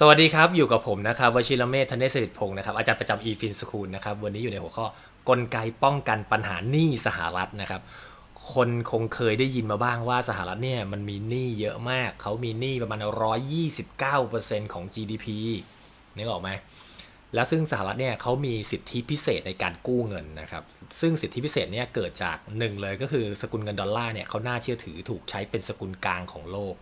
สวัสดีครับ อยู่กับผมนะครับวชิรเมธธเนศสิริพงศ์นะครับอาจารย์ประจำ eFin School นะครับวันนี้อยู่ในหัวข้อกลไกป้องกันปัญหาหนี้สหรัฐนะครับ คนคงเคยได้ยินมาบ้างว่าสหรัฐเนี่ยมันมีหนี้เยอะมาก เขามีหนี้ประมาณ 129%ของ GDP นึกออกไหมแล้วซึ่งสหรัฐเนี่ยเขามีสิทธิพิเศษในการกู้เงินนะครับ ซึ่งสิทธิพิเศษเนี่ยเกิดจากหนึ่งเลยก็คือสกุลเงินดอลลาร์เนี่ยเขาน่าเชื่อถือถูกใช้เป็นสกุลกลางของโลก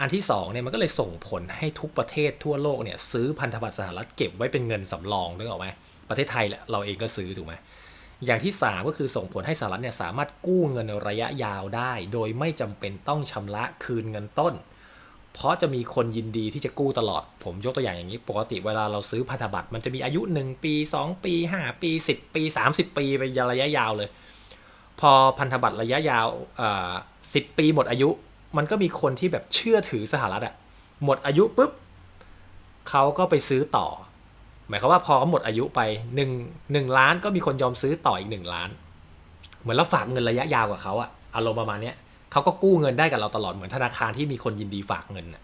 อันที่2เนี่ยมันก็เลยส่งผลให้ทุกประเทศทั่วโลกเนี่ยซื้อพันธบัตรสหรัฐเก็บไว้เป็นเงินสำรองนึกออกไหมประเทศไทยเราเองก็ซื้อถูกไหมอย่างที่ 3 ก็คือส่งผลให้สหรัฐเนี่ยสามารถกู้เงินระยะยาวได้ โดยไม่จำเป็นต้องชำระคืนเงินต้น เพราะจะมีคนยินดีที่จะกู้ตลอด ผมยกตัวอย่างอย่างนี้ ปกติเวลาเราซื้อพันธบัตรมันจะมีอายุ 1 ปี 2 ปี 5 ปี 10 ปี 30 ปีไประยะยาวเลย พอพันธบัตรระยะยาวสิบปีหมดอายุ มันก็มีคนที่แบบเชื่อถือสหรัฐอะหมดอายุปุ๊บเขาก็ไปซื้อต่อ หมายความว่าพอเขาหมดอายุไป1งหนึ่งล้านก็มีคนยอมซื้อต่ออีก 1 ล้าน เหมือนเราฝากเงินระยะยาวกับเขาอะอารมณ์ประมาณเนี้ยเขาก็กู้เงินได้กับเราตลอดเหมือนธนาคารที่มีคนยินดีฝากเงินน่ะ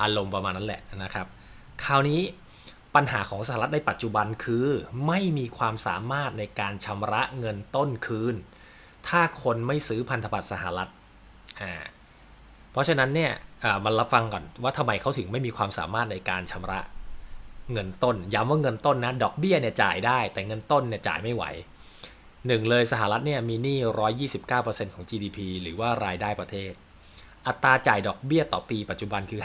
อารมณ์ประมาณนั้นแหละนะครับ คราวนี้ปัญหาของสหรัฐในปัจจุบันคือไม่มีความสามารถในการชำระเงินต้นคืน ถ้าคนไม่ซื้อพันธบัตรสหรัฐอ่า เพราะฉะนั้นเนี่ยอ่ามารับฟังก่อนว่าทำไมเขาถึงไม่มีความสามารถในการชำระเงินต้น ย้ำว่าเงินต้นนะ ดอกเบี้ยเนี่ยจ่ายได้ แต่เงินต้นเนี่ยจ่ายไม่ไหวหนึ่งเลยสหรัฐเนี่ยมีหนี้129%ของ GDP หรือว่ารายได้ประเทศ อัตราจ่ายดอกเบี้ยต่อปีปัจจุบันคือ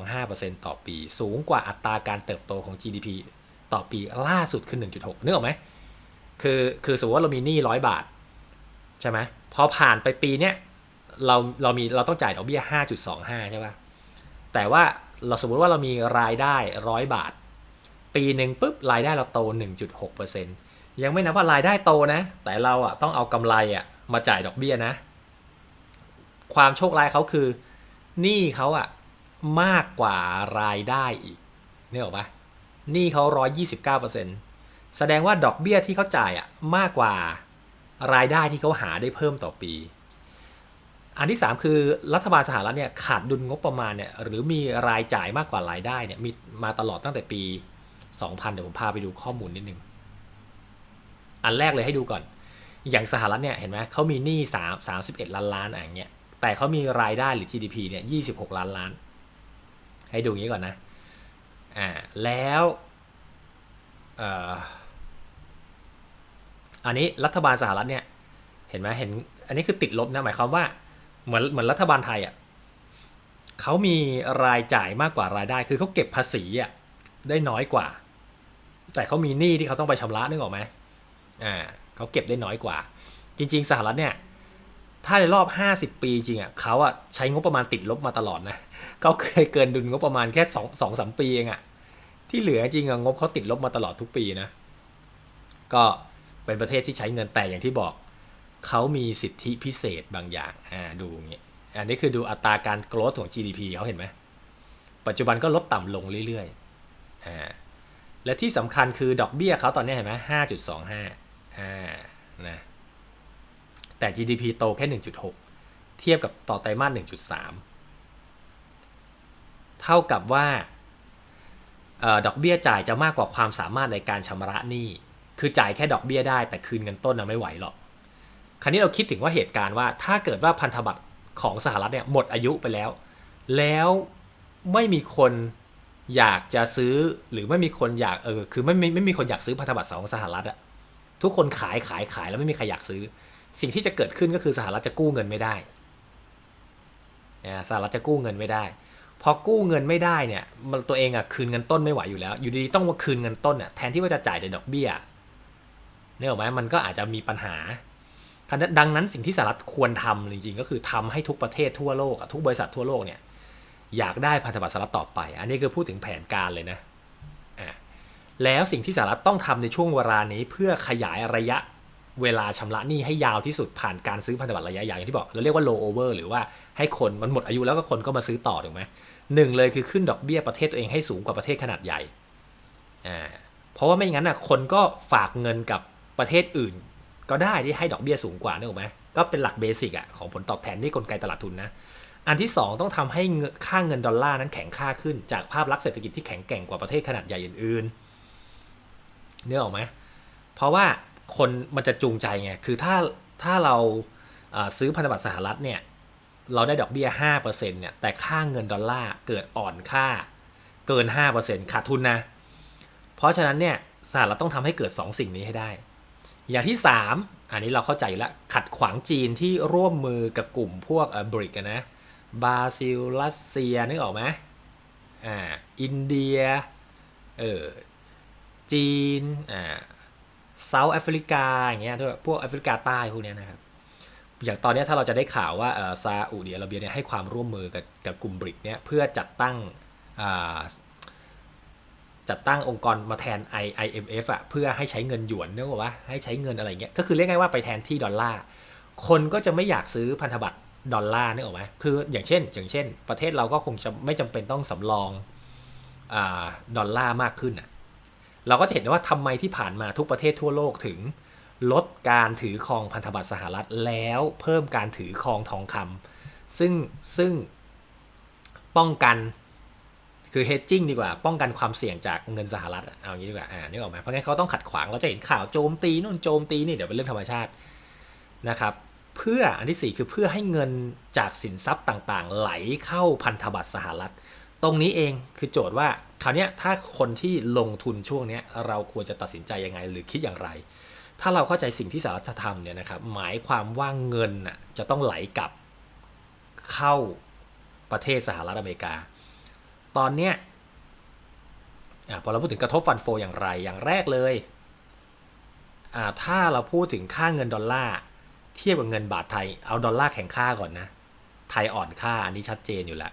5.25%ต่อปี สูงกว่าอัตราการเติบโตของ GDP ต่อปีล่าสุดคือ 1.6นึกออกไหมคือคือสมมติว่าเรามีหนี้ร้อยบาท ใช่ไหมพอผ่านไปปีเนี้ย เราเรามีเราต้องจ่ายดอกเบี้ย 5.25 ใช่ป่ะ แต่ว่าเราสมมุติว่าเรามีรายได้ร้อยบาท ปีหนึ่งปุ๊บรายได้เราโต 1.6%ยังไม่นับว่ารายได้โตนะ แต่เราอะต้องเอากำไรอะมาจ่ายดอกเบี้ยนะ ความโชคร้ายเขาคือหนี้เขาอะมากกว่ารายได้อีกนี่หรอกปะหนี้เขา129%แสดงว่าดอกเบี้ยที่เขาจ่ายอะมากกว่ารายได้ที่เขาหาได้เพิ่มต่อปี อันที่ 3 คือรัฐบาลสหรัฐเนี่ยขาดดุลงบประมาณเนี่ยหรือมีรายจ่ายมากกว่ารายได้เนี่ยมีมาตลอดตั้งแต่ปี 2000 เดี๋ยวผมพาไปดูข้อมูลนิดนึง อันแรกเลยให้ดูก่อน อย่างสหรัฐเนี่ยเห็นไหมเขามีหนี้3 31 ล้านล้านอย่างเงี้ยแต่เขามีรายได้หรือ GDP เนี่ย 26 ล้านล้าน ให้ดูงนี้ก่อนนะอ่าแล้วอันนี้รัฐบาลสหรัฐเนี่ยเห็นไหมเห็นอันนี้คือติดลบนะหมายความว่า เหมือนเหมือนรัฐบาลไทยอะเขามีรายจ่ายมากกว่ารายได้ คือเขาเก็บภาษีอะได้น้อยกว่า แต่เขามีหนี้ที่เขาต้องไปชำระนึกออกไหมอ่าเขาเก็บได้น้อยกว่า จริง ๆ สหรัฐเนี่ยถ้าในรอบ 50 ปีจริงอะเขาอะใช้งบประมาณติดลบมาตลอดนะเขาเคยเกินดุลงบประมาณแค่สองสองสามปีเองอะที่เหลือจริงอะงบเขาติดลบมาตลอดทุกปีนะ ก็เป็นประเทศที่ใช้เงินแต่อย่างที่บอก เขามีสิทธิพิเศษบางอย่างอ่าดูอย่างเงี้ยอันนี้คือดูอัตราการโกรธของ GDP เขาเห็นไหมปัจจุบันก็ลดต่ำลงเรื่อยๆอ่าและที่สำคัญคือดอกเบี้ยเขาตอนนี้เห็นไหมห้าจุดสองห้าอ่านะแต่ GDP โตแค่ 1.6 เทียบกับต่อไตรมาส 1.3 เท่ากับว่าออดอกเบี้ยจ่ายจะมากกว่าความสามารถในการชำระหนี้ คือจ่ายแค่ดอกเบี้ยได้แต่คืนเงินต้นนะไม่ไหวหรอก คราวนี้เราคิดถึงว่าเหตุการณ์ว่า ถ้าเกิดว่าพันธบัตรของสหรัฐเนี่ยหมดอายุไปแล้ว แล้วไม่มีคนอยากจะซื้อหรือไม่มีคนอยากเออคือไม่ไม่ไม่มีคนอยากซื้อพันธบัตรของสหรัฐอะทุกคนขายขายขายแล้วไม่มีใครอยากซื้อ สิ่งที่จะเกิดขึ้นก็คือสหรัฐจะกู้เงินไม่ได้สหรัฐจะกู้เงินไม่ได้ พอกู้เงินไม่ได้เนี่ยมันตัวเองอะคืนเงินต้นไม่ไหวอยู่แล้ว อยู่ดีๆต้องมาคืนเงินต้นอะแทนที่ว่าจะจ่ายแต่ดอกเบี้ยเนี่ยหรอไหมมันก็อาจจะมีปัญหา ดังนั้นสิ่งที่สหรัฐควรทำจริงๆ ก็คือทำให้ทุกประเทศทั่วโลกทุกบริษัททั่วโลกเนี่ยอยากได้พันธบัตรสหรัฐต่อไป อันนี้คือพูดถึงแผนการเลยนะแล้วสิ่งที่สหรัฐต้องทำในช่วงเวลานี้เพื่อขยายระยะเวลาชำระหนี้ให้ยาวที่สุดผ่านการซื้อพันธบัตรระยะยาวอย่างที่บอกเราเรียกว่า low over หรือว่าให้คนมันหมดอายุแล้วก็คนก็มาซื้อต่อถูกไหมหนึ่งเลยคือขึ้นดอกเบี้ยประเทศตัวเองให้สูงกว่าประเทศขนาดใหญ่อ่าเพราะว่าไม่งั้นอะคนก็ฝากเงินกับประเทศอื่น ก็ได้ที่ให้ดอกเบี้ยสูงกว่านึกออกไหมก็เป็นหลักเบสิกอะของผลตอบแทนที่กลไกตลาดทุนนะอันที่ 2 ต้องทำให้ค่าเงินดอลลาร์นั้นแข็งค่าขึ้น จากภาพลักษณ์เศรษฐกิจที่แข็งแกร่งกว่าประเทศขนาดใหญ่อื่นๆเนี่ยออกไหมเพราะว่าคนมันจะจูงใจไงคือถ้าถ้าเราาซื้อพันธบัตรสหรัฐเนี่ยเราได้ดอกเบี้ย5%เนี่ยแต่ค่าเงินดอลลาร์เกิดอ่อนค่าเกิน 5%ขาดทุนนะ เพราะฉะนั้นเนี่ยสหรัฐต้องทำให้เกิด 2 สิ่งนี้ให้ได้ อย่างที่ 3 อันนี้เราเข้าใจแล้วขัดขวางจีนที่ร่วมมือกับกลุ่มพวกเออบริกนะบราซิลรัสเซียนึกออกไหมอ่าอินเดียเออจีนอ่าเซาท์แอฟริกาอย่างเงี้ยพวกแอฟริกาใต้พวกเนี้ยนะครับอย่างตอนนี้ถ้าเราจะได้ข่าวว่าอ่อซาอุดิอาระเบียเนี่ยให้ความร่วมมือกับกับกลุ่มบริกเนี่ยเพื่อจัดตั้งอ่า จัดตั้งองค์กรมาแทน I IMF อะเพื่อให้ใช้เงินหยวนนึกออกว่าให้ใช้เงินอะไรเงี้ยก็คือเรียกง่ายว่าไปแทนที่ดอลลาร์คนก็จะไม่อยากซื้อพันธบัตรดอลลาร์นึกออกไหมคืออย่างเช่น อย่างเช่น ประเทศเราก็คงจะไม่จำเป็นต้องสำรองอดอลลาร์มากขึ้นอะเราก็จะเห็นได้ว่าทำไมที่ผ่านมาทุกประเทศทั่วโลกถึงลดการถือครองพันธบัตรสหรัฐแล้วเพิ่มการถือครองทองคำซึ่งซึ่งป้องกัน คือ hedging ดีกว่าป้องกันความเสี่ยงจากเงินสหรัฐเอางี้ดีกว่าอ่านึกออกไหมเพราะงั้นเขาต้องขัดขวางเราจะเห็นข่าวโจมตีนู่นโจมตีนี่เดี๋ยวเป็นเรื่องธรรมชาตินะครับเพื่ออันที่ 4 คือเพื่อให้เงินจากสินทรัพย์ต่างๆ ไหลเข้าพันธบัตรสหรัฐ ตรงนี้เองคือโจทย์ว่าคราวนี้ถ้าคนที่ลงทุนช่วงนี้เราควรจะตัดสินใจยังไงหรือคิดอย่างไร ถ้าเราเข้าใจสิ่งที่สหรัฐจะทำเนี่ยนะครับหมายความว่าเงินจะต้องไหลกลับเข้าประเทศสหรัฐอเมริกา ตอนเนี้ยอพอเราพูดถึงกระทบฟันโฟอย่างไรอย่างแรกเลย ถ้าเราพูดถึงค่าเงินดอลลาร์เทียบกับเงินบาทไทย เอาดอลลาร์แข็งค่าก่อนนะ ไทยอ่อนค่าอันนี้ชัดเจนอยู่แล้ว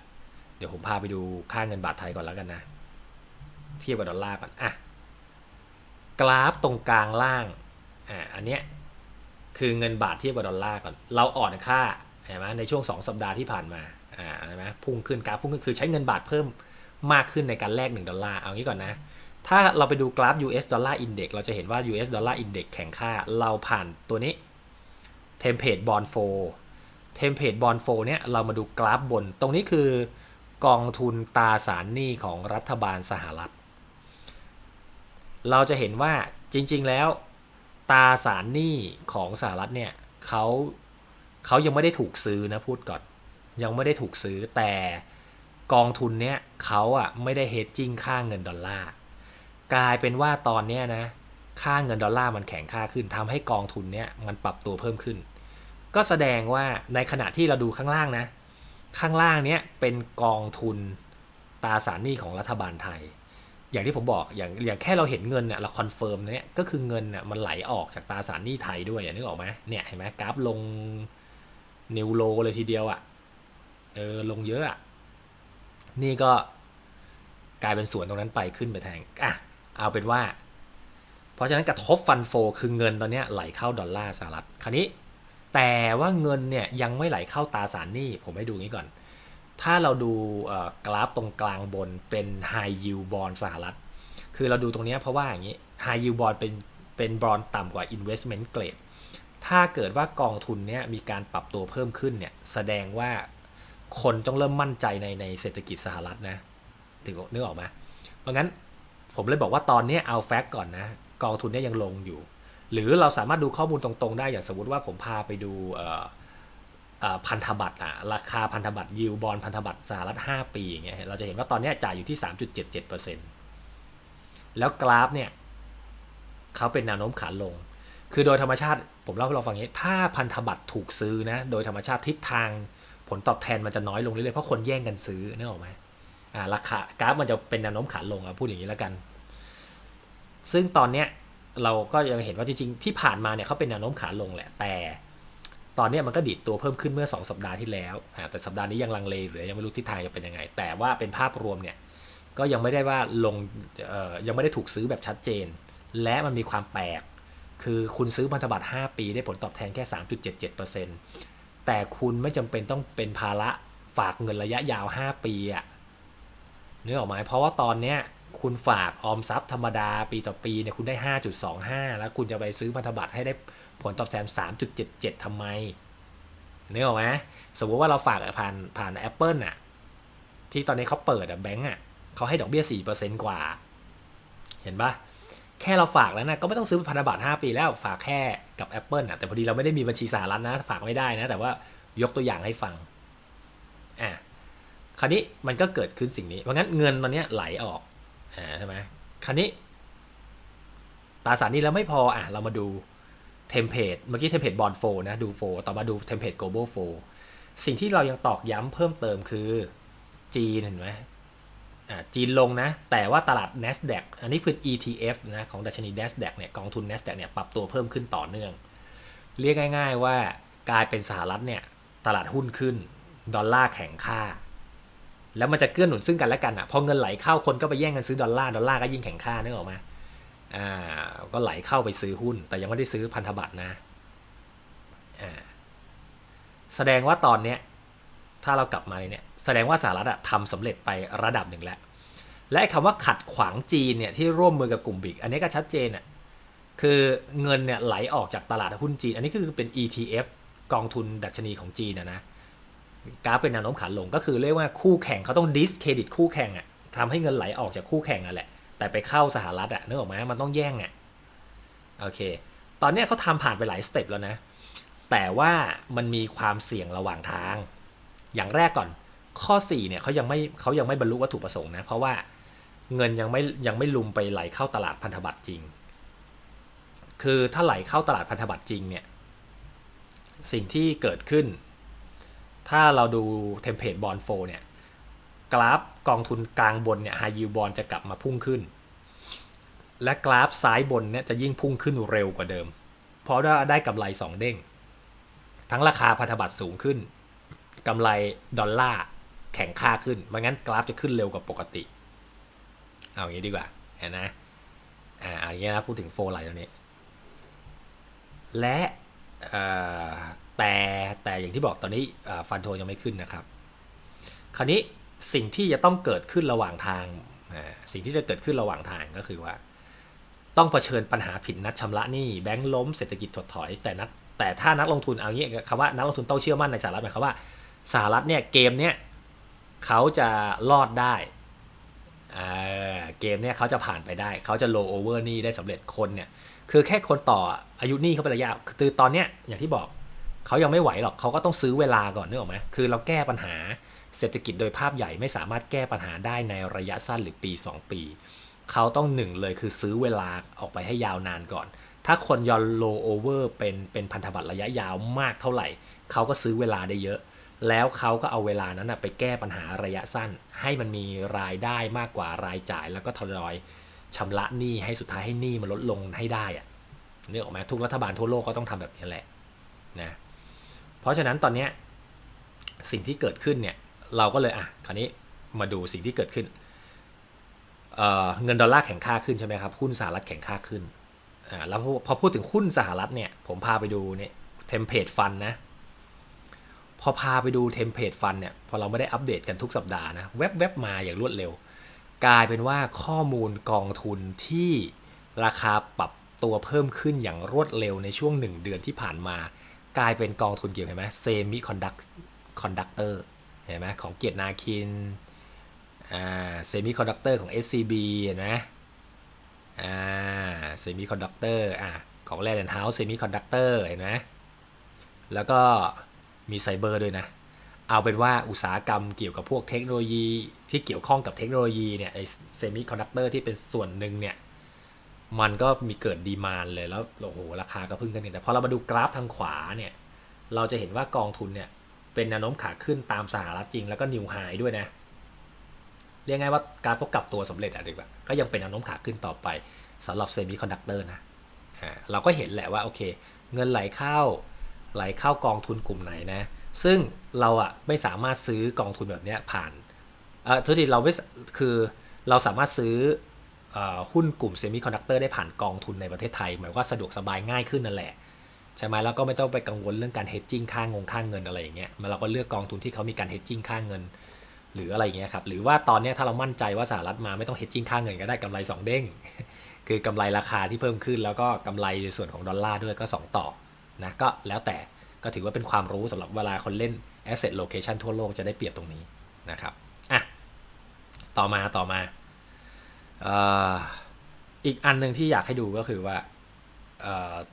เดี๋ยวผมพาไปดูค่าเงินบาทไทยก่อนแล้วกันนะ เทียบกับดอลลาร์ก่อน อะ กราฟตรงกลางล่าง อ่าอันเนี้ยคือเงินบาทเทียบกับดอลลาร์ก่อน เราอ่อนค่าเห็นไหมในช่วง 2 สัปดาห์ที่ผ่านมา อ่าเห็นไหมพุ่งขึ้นกราฟพุ่งขึ้นคือใช้เงินบาทเพิ่ม มากขึ้นในการแลก1ดอลลาร์เอางี้ก่อนนะ ถ้าเราไปดูกราฟ US ดอลลาร์อินเด็กเราจะเห็นว่า US ดอลลาร์อินเด็กแข็งค่า เราผ่านตัวนี้เทมเพลตบอลโฟเทมเพลตบอลโฟเนี่ยเรามาดูกราฟบน ตรงนี้คือกองทุนตราสารหนี้ของรัฐบาลสหรัฐ เราจะเห็นว่าจริงๆแล้วตราสารหนี้ของสหรัฐเนี่ยเขาเขายังไม่ได้ถูกซื้อนะพูดก่อน ยังไม่ได้ถูกซื้อแต่ กองทุนเนี้ยเขาอะไม่ได้เฮดจิ้งค่าเงินดอลลาร์กลายเป็นว่าตอนเนี้ยนะค่าเงินดอลลาร์มันแข็งค่าขึ้นทำให้กองทุนเนี้ยมันปรับตัวเพิ่มขึ้น ก็แสดงว่าในขณะที่เราดูข้างล่างนะ ข้างล่างเนี้ยเป็นกองทุนตราสารหนี้ของรัฐบาลไทย อย่างที่ผมบอกอย่างอย่างแค่เราเห็นเงินเนี่ยเราคอนเฟิร์มเนี่ยก็คือเงินเนี่ยมันไหลออกจากตราสารหนี้ไทยด้วยอย่างนึกออกไหมเนี่ยเห็นไหมกราฟลงนิวโลเลยทีเดียวอะ่ะเออลงเยอะอะ นี่ก็กลายเป็นสวนตรงนั้นไปขึ้นไปแทงอะเอาเป็นว่า เพราะฉะนั้นกระทบฟันโฟคือเงินตอนนี้ไหลเข้าดอลลาร์สหรัฐคราวนี้ แต่ว่าเงินเนี่ยยังไม่ไหลเข้าตาสารหนี้ผมให้ดูงี้ก่อน ถ้าเราดูกราฟตรงกลางบนเป็น High Yield Bond สหรัฐ คือเราดูตรงนี้เพราะว่าอย่างนี้ High Yield Bond เป็นเป็นบอลต่ำกว่า Investment Grade ถ้าเกิดว่ากองทุนเนี้ยมีการปรับตัวเพิ่มขึ้นเนี่ยแสดงว่า คนต้องเริ่มมั่นใจในในเศรษฐกิจสหรัฐนะถึงนึกออกไหมเพราะงั้นผมเลยบอกว่าตอนนี้เอาแฟกต์ก่อนนะ กองทุนนี้ยังลงอยู่ หรือเราสามารถดูข้อมูลตรงๆ ได้อย่างสมมติว่าผมพาไปดูพันธบัตรอะราคาพันธบัตรยิวบอลพันธบัตรสหรัฐ 5 ปีอย่างเงี้ยเราจะเห็นว่าตอนนี้จ่ายอยู่ที่ 3.77%แล้วกราฟเนี่ยเขาเป็นแนวโน้มขาลง คือโดยธรรมชาติผมเล่าให้เราฟังงนี้ ถ้าพันธบัตรถูกซื้อนะ โดยธรรมชาติทิศทาง ผลตอบแทนมันจะน้อยลงเรื่อยๆเพราะคนแย่งกันซื้อนึกออกไหมอ่าราคากราฟมันจะเป็นแนวโน้มขาลงอะพูดอย่างนี้แล้วกัน ซึ่งตอนเนี้ยเราก็ยังเห็นว่าจริงๆที่ผ่านมาเนี่ยเขาเป็นแนวโน้มขาลงแหละ แต่ตอนนี้มันก็ดีดตัวเพิ่มขึ้นเมื่อ 2 สัปดาห์ที่แล้ว แต่สัปดาห์นี้ยังลังเลหรือยังไม่รู้ทิศทางจะเป็นยังไง แต่ว่าเป็นภาพรวมเนี่ยก็ยังไม่ได้ว่าลงยังไม่ได้ถูกซื้อแบบชัดเจน และมันมีความแปลก คือคุณซื้อพันธบัตร5ปีได้ผลตอบแทนแค่ 3.77% แต่คุณไม่จำเป็นต้องเป็นภาระฝากเงินระยะยาว 5 ปีอะนึกออกไหมเพราะว่าตอนเนี้ยคุณฝากออมทรัพย์ธรรมดาปีต่อปีเนี่ยคุณได้ 5.25 แล้วคุณจะไปซื้อพันธบัตรให้ได้ผลตอบแทน 3.77ทำไมนึกออกไหมสมมติว่าเราฝากผ่านผ่าน Apple น่ะที่ตอนนี้เขาเปิดอะแบงก์อะเขาให้ดอกเบี้ยสี่เปอร์เซ็นกว่า เห็นปะ แค่เราฝากแล้วนะ ก็ไม่ต้องซื้อพันธบัตร5 ปีแล้วฝากแค่กับ Apple นะแต่พอดีเราไม่ได้มีบัญชีสหรัฐนะ ฝากไม่ได้นะ แต่ว่ายกตัวอย่างให้ฟังอะคราวนี้มันก็เกิดขึ้นสิ่งนี้ เพราะงั้นเงินตอนนี้ไหลออกอ่าใช่ไหมคราวนี้ตราสารนี้แล้วไม่พออะเรามาดูเทมเพลตเมื่อกี้เทมเพลตบอลโฟนะดูโฟต่อมาดูเทมเพลต global โฟสิ่งที่เรายังตอกย้ำเพิ่มเติมคือจีนเห็นไหม จีนลงนะ แต่ว่าตลาด NASDAQ อันนี้คือ ETF นะของดัชนี NASDAQ เนี่ยกองทุน NASDAQ เนี่ยปรับตัวเพิ่มขึ้นต่อเนื่อง เรียกง่าย ๆ ว่ากลายเป็นสหรัฐเนี่ยตลาดหุ้นขึ้น ดอลลาร์แข็งค่า แล้วมันจะเกื้อหนุนซึ่งกันและกันอะพอเงินไหลเข้าคนก็ไปแย่งกันซื้อดอลลาร์ดอลลาร์ก็ยิ่งแข็งค่านึกออกไหมอ่าก็ไหลเข้าไปซื้อหุ้น แต่ยังไม่ได้ซื้อพันธบัตรนะอ่าแสดงว่าตอนเนี้ยถ้าเรากลับมาเนี่ย แสดงว่าสหรัฐอะทำสำเร็จไประดับหนึ่งแล้ว และคำว่าขัดขวางจีนเนี่ยที่ร่วมมือกับกลุ่มบิ๊กอันนี้ก็ชัดเจนอะคือเงินเนี่ยไหลออกจากตลาดหุ้นจีน อันนี้คือเป็น ETF กองทุนดัชนีของจีนนะนะกราฟเป็นแนวโน้มขาลงก็คือเรียกว่าคู่แข่งเขาต้องดิสเครดิตคู่แข่งอะทำให้เงินไหลออกจากคู่แข่งอะแหละ แต่ไปเข้าสหรัฐอะนึกออกไหมมันต้องแย่งอะโอเค ตอนนี้เขาทำผ่านไปหลายสเต็ปแล้วนะ แต่ว่ามันมีความเสี่ยงระหว่างทาง อย่างแรกก่อน ข้อ4เนี่ยเขายังไม่เขายังไม่บรรลุวัตถุประสงค์นะ เพราะว่าเงินยังไม่ยังไม่ลุมไปไหลเข้าตลาดพันธบัตรจริง คือถ้าไหลเข้าตลาดพันธบัตรจริงเนี่ยสิ่งที่เกิดขึ้น ถ้าเราดูเทมเพลตบอลโฟเนี่ยกราฟกองทุนกลางบนเนี่ยไฮยูบอลจะกลับมาพุ่งขึ้น และกราฟซ้ายบนเนี่ยจะยิ่งพุ่งขึ้นเร็วกว่าเดิม เพราะว่าได้กำไรสองเด้ง ทั้งราคาพันธบัตรสูงขึ้นกำไรดอลลาร์ แข็งค่าขึ้นไม่งั้นกราฟจะขึ้นเร็วกว่าปกติ เอาอย่างนี้ดีกว่าเห็นนะอ่าเอาอย่างนี้นะพูดถึงโฟไลท์ตรงนี้ และแต่แต่อย่างที่บอกตอนนี้ฟันโทยังไม่ขึ้นนะครับ คราวนี้สิ่งที่จะต้องเกิดขึ้นระหว่างทางสิ่งที่จะเกิดขึ้นระหว่างทางก็คือว่า ต้องเผชิญปัญหาผิดนัดชำระหนี้แบงก์ล้มเศรษฐกิจถดถอยแต่นัดแต่ถ้านักลงทุนเอางี้คำว่านักลงทุนต้องเชื่อมั่นในสหรัฐหมายความว่าสหรัฐเนี่ยเกมเนี้ย เขาจะรอดได้เกมเนี้ยเขาจะผ่านไปได้ เขาจะโลโอเวอร์นี่ได้สำเร็จคนเนี่ย คือแค่คนต่ออายุนี่เขาเป็นระยะคือตอนเนี้ยอย่างที่บอกเขายังไม่ไหวหรอกเขาก็ต้องซื้อเวลาก่อนนึกออกไหมคือเราแก้ปัญหาเศรษฐกิจโดยภาพใหญ่ไม่สามารถแก้ปัญหาได้ในระยะสั้นหรือปี 2 ปี เขาต้องหนึ่งเลยคือซื้อเวลาออกไปให้ยาวนานก่อน ถ้าคนยอนโลโอเวอร์เป็นเป็นพันธบัตรระยะยาวมากเท่าไหร่ เขาก็ซื้อเวลาได้เยอะ แล้วเขาก็เอาเวลานั้นไปแก้ปัญหาระยะสั้น ให้มันมีรายได้มากกว่ารายจ่าย แล้วก็ทยอยชำระหนี้ให้สุดท้ายให้หนี้มันลดลงให้ได้อะนึกออกไหมทุกรัฐบาลทั่วโลกก็ต้องทำแบบนี้แหละนะเพราะฉะนั้นตอนนี้สิ่งที่เกิดขึ้นเนี่ยเราก็เลยอะคราวนี้มาดูสิ่งที่เกิดขึ้นเเงินดอลลาร์แข็งค่าขึ้นใช่ไหมครับหุ้นสหรัฐแข็งค่าขึ้นอ่าแล้วพอพูดถึงหุ้นสหรัฐเนี่ยผมพาไปดูเนี่ยเทมเพลตฟันนะ อพาไปดูเทมเพลตฟันเนี่ย พอเราไม่ได้อัปเดตกันทุกสัปดาห์นะแวบๆมาอย่างรวดเร็ว กลายเป็นว่าข้อมูลกองทุนที่ราคาปรับตัวเพิ่มขึ้นอย่างรวดเร็วในช่วง 1 เดือนที่ผ่านมา กลายเป็นกองทุนเกี่ยวเห็นไหมเซมิคอนดักคอนดักเตอร์เห็นไหมของเกียรตินาคินอ่าเซมิคอนดักเตอร์ของ SCB เห็นไหมอ่าเซมิคอนดักเตอร์อ่าของแลนด์เฮาส์เซมิคอนดักเตอร์เห็นไหมแล้วก็ มีไซเบอร์ด้วยนะ เอาเป็นว่าอุตสาหกรรมเกี่ยวกับพวกเทคโนโลยี ที่เกี่ยวข้องกับเทคโนโลยีเนี่ยไอเซมิคอนดักเตอร์ที่เป็นส่วนหนึ่งเนี่ย มันก็มีเกิดดีมานเลยแล้วโอ้โหราคาก็พึ่งกันแต่พอเรามาดูกราฟทางขวาเนี่ย เราจะเห็นว่ากองทุนเนี่ยเป็นแนวโน้มขาขึ้นตามสหรัฐจริงแล้วก็นิวไฮด้วยนะเรียกง่ายว่ากราฟก็กลับตัวสำเร็จอะดีกว่าก็ยังเป็นแนวโน้มขาขึ้นต่อไปสำหรับเซมิคอนดักเตอร์นะเราก็เห็นแหละว่าโอเค เงินไหลเข้า ไหลเข้ากองทุนกลุ่มไหนนะ ซึ่งเราอะไม่สามารถซื้อกองทุนแบบนี้ผ่านเออทุกทีเราไม่คือเราสามารถซื้อหุ้นกลุ่มเซมิคอนดักเตอร์ได้ผ่านกองทุนในประเทศไทย หมายว่าสะดวกสบายง่ายขึ้นนั่นแหละใช่ไหมแล้วก็ไม่ต้องไปกังวลเรื่องการเฮดจิ้งค่างงค่างเงินอะไรอย่างเงี้ยเราก็เลือกกองทุนที่เขามีการเฮดจิ้งค่างเงิน หรืออะไรอย่างเงี้ยครับหรือว่าตอนนี้ถ้าเรามั่นใจว่าสหรัฐมาไม่ต้องเฮดจิ้งค่างเงินก็ได้กำไร 2 เด้ง คือกำไรราคาที่เพิ่มขึ้น แล้วก็กำไรในส่วนของดอลลาร์ด้วยก็ 2 ต่อ นะก็แล้วแต่ก็ถือว่าเป็นความรู้สำหรับเวลาคนเล่น asset location ทั่วโลกจะได้เปรียบตรงนี้นะครับอะต่อมาต่อมาอีกอันหนึ่งที่อยากให้ดูก็คือว่า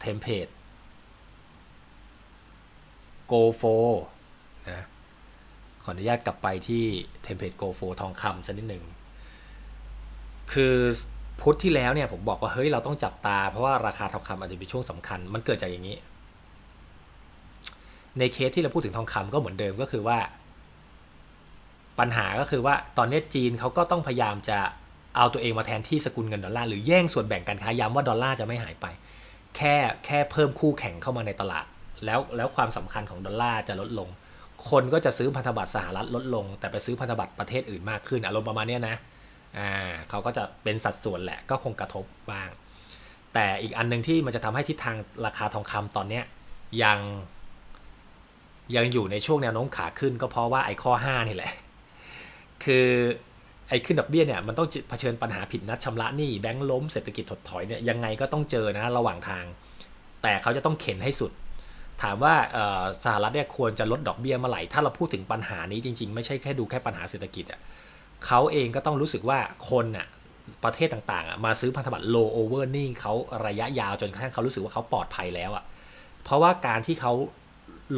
เทมเพลต go for นะขออนุญาตกลับไปที่เทมเพลต go for ทองคำสักนิดหนึ่งคือพุธที่แล้วเนี่ยผมบอกว่าเฮ้ยเราต้องจับตาเพราะว่าราคาทองคำอาจจะมีช่วงสำคัญ มันเกิดจากอย่างนี้ ในเคสที่เราพูดถึงทองคำก็เหมือนเดิมก็คือว่า ปัญหาก็คือว่าตอนนี้จีนเขาก็ต้องพยายามจะเอาตัวเองมาแทนที่สกุลเงินดอลลาร์หรือแย่งส่วนแบ่งการค้าย้ำว่าดอลลาร์จะไม่หายไป แค่แค่เพิ่มคู่แข่งเข้ามาในตลาด แล้วแล้วความสำคัญของดอลลาร์จะลดลง คนก็จะซื้อพันธบัตรสหรัฐลดลง แต่ไปซื้อพันธบัตรประเทศอื่นมากขึ้นอารมณ์ประมาณนี้นะอ่าเขาก็จะเป็นสัดส่วนแหละก็คงกระทบบ้าง แต่อีกอันหนึ่งที่มันจะทำให้ทิศทางราคาทองคำตอนเนี้ยยัง ยังอยู่ในช่วงแนวโน้มขาขึ้นก็เพราะว่าไอ้ข้อ 5 นี่แหละ คือไอ้ขึ้นดอกเบี้ยเนี่ยมันต้องเผชิญปัญหาผิดนัดชำระหนี้แบงก์ล้มเศรษฐกิจถดถอยเนี่ยยังไงก็ต้องเจอนะระหว่างทาง แต่เขาจะต้องเข็นให้สุด ถามว่าสหรัฐเนี่ยควรจะลดดอกเบี้ยเมื่อไหร่ถ้าเราพูดถึงปัญหานี้จริงๆ ไม่ใช่แค่ดูแค่ปัญหาเศรษฐกิจอะเขาเองก็ต้องรู้สึกว่าคนน่ะประเทศต่างๆมาซื้อพันธบัตร low over นิ่เขาระยะยาวจนกระทั่งเขารู้สึกว่าเขาปลอดภัยแล้วอะเพราะว่าการที่เขา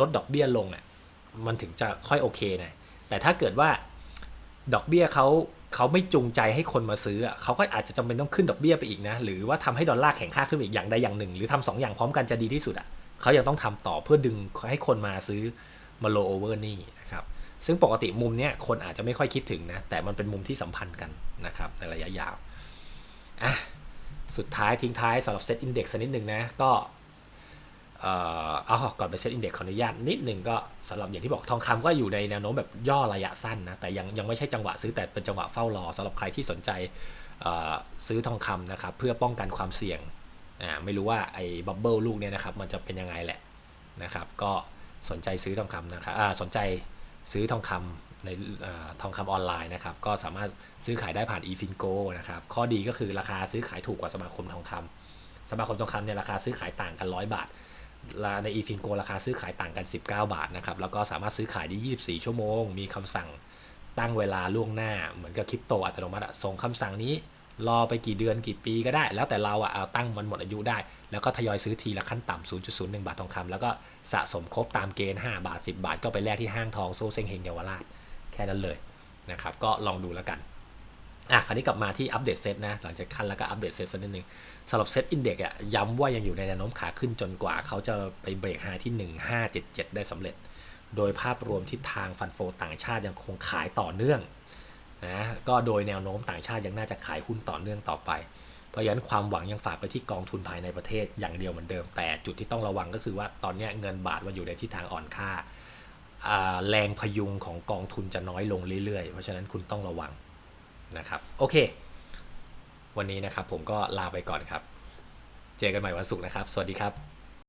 ลดดอกเบี้ยลงอะมันถึงจะค่อยโอเคนะแต่ถ้าเกิดว่าดอกเบี้ยเขาเขาไม่จูงใจให้คนมาซื้อเขาก็อาจจะจำเป็นต้องขึ้นดอกเบี้ยไปอีกนะ หรือว่าทำให้ดอลลาร์แข็งค่าขึ้นอีกอย่างใดอย่างหนึ่ง หรือทำสองอย่างพร้อมกันจะดีที่สุดอะเขายังต้องทำต่อเพื่อดึงให้คนมาซื้อมา low over นี่นะครับซึ่งปกติมุมเนี้ยคนอาจจะไม่ค่อยคิดถึงนะ แต่มันเป็นมุมที่สัมพันธ์กันนะครับในระยะยาวอะสุดท้ายทิ้งท้ายสำหรับเซตอินเดี x สักนิดหนึ่งนะ ก็ เอ่อเอาก่อนไปเซ็ตอินเดี x ขออนุญาตนิดนึงก็สำหรับอย่างที่บอกทองคำก็อยู่ในแนวโน้มแบบย่อระยะสั้นนะ แต่ยังยังไม่ใช่จังหวะซื้อแต่เป็นจังหวะเฝ้ารอสำหรับใครที่สนใจซื้อทองคำนะครับ เพื่อป้องกันความเสี่ยงอ่าไม่รู้ว่าไอ้บับเบิลลูกเนี่ยนะครับ มันจะเป็นยังไงแหละนะครับ ก็สนใจซื้อทองคำนะครับอ่าสนใจซื้อทองคำในอทองคำออนไลน์นะครับ ก็สามารถซื้อขายได้ผ่าน eFinco นะครับ ข้อดีก็คือราคาซื้อขายถูกกว่าสมาคมทองคำสมาคมทองคำเนี่ยราคาซื้อขายต่างกัน 100 บาท ใน eFinco ราคาซื้อขายต่างกัน 19 บาทนะครับ แล้วก็สามารถซื้อขายได้ 24 ชั่วโมง มีคำสั่งตั้งเวลาล่วงหน้า เหมือนกับคริปโตอัตโนมัติส่งคำสั่งนี้ รอไปกี่เดือนกี่ปีก็ได้ แล้วแต่เราอะเอาตั้งมันหมดอายุได้ แล้วก็ทยอยซื้อทีละขั้นต่ำ0.01 บาททองคำแล้วก็สะสมครบตามเกณฑ์ 5 บาท 10 บาท ก็ไปแลกที่ห้างทองโซเซ็งเฮงเยาวราชแค่นั้นเลยนะครับ ก็ลองดูแล้วกัน อะคราวนี้กลับมาที่อัปเดตเซตนะ หลังจากขั้นแล้วก็อัปเดตเซตสักนิดนึงสำหรับเซตอินเด็กซ์อะย้ำว่ายังอยู่ในแนวโน้มขาขึ้นจนกว่า เขาจะไปเบรกไฮที่ 1577 ได้สำเร็จ โดยภาพรวมทิศทางฟันโฟต่างชาติยังคงขายต่อเนื่องนะก็โดยแนวโน้มต่างชาติยังน่าจะขายหุ้นต่อเนื่องต่อไป เพราะฉะนั้นความหวังยังฝากไปที่กองทุนภายในประเทศอย่างเดียวเหมือนเดิม แต่จุดที่ต้องระวังก็คือว่าตอนนี้เงินบาทมันอยู่ในทิศทางอ่อนค่าอ่าแรงพยุงของกองทุนจะน้อยลงเรื่อยๆ เพราะฉะนั้นคุณต้องระวัง นะครับ โอเค วันนี้นะครับผมก็ลาไปก่อนครับ เจอกันใหม่วันศุกร์นะครับ สวัสดีครับ